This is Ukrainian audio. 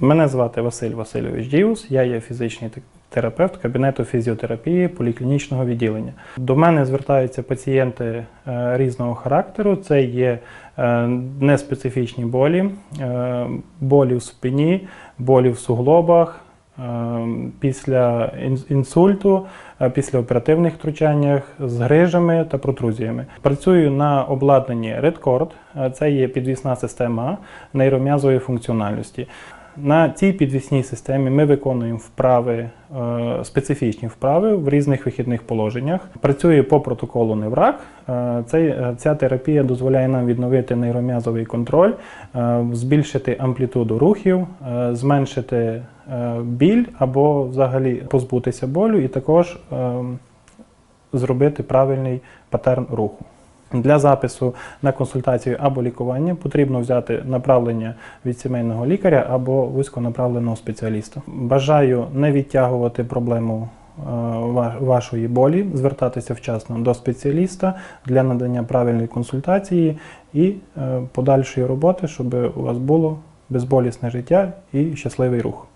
Мене звати Василь Васильович Діус, я є фізичний терапевт кабінету фізіотерапії поліклінічного відділення. До мене звертаються пацієнти е, різного характеру. Це є е, неспецифічні болі, е, болі в спині, болі в суглобах. Після інсульту, після оперативних втручаннях з грижами та протрузіями. Працюю на обладнанні. Е, Це є підвісна система нейром'язової функціональності. На цій підвісній системі ми виконуємо вправи, е, специфічні вправи в різних вихідних положеннях. Працює по протоколу Неврак. Е, е, Ця терапія дозволяє нам відновити нейром'язовий контроль, збільшити амплітуду рухів, зменшити біль або взагалі позбутися болю, і також е, зробити правильний патерн руху. Для запису на консультацію або лікування потрібно взяти направлення від сімейного лікаря або вузьконаправленого спеціаліста. Бажаю не відтягувати проблему е, вашої болі, звертатися вчасно до спеціаліста для надання правильної консультації і е, подальшої роботи, щоб у вас було безболісне життя і щасливий рух.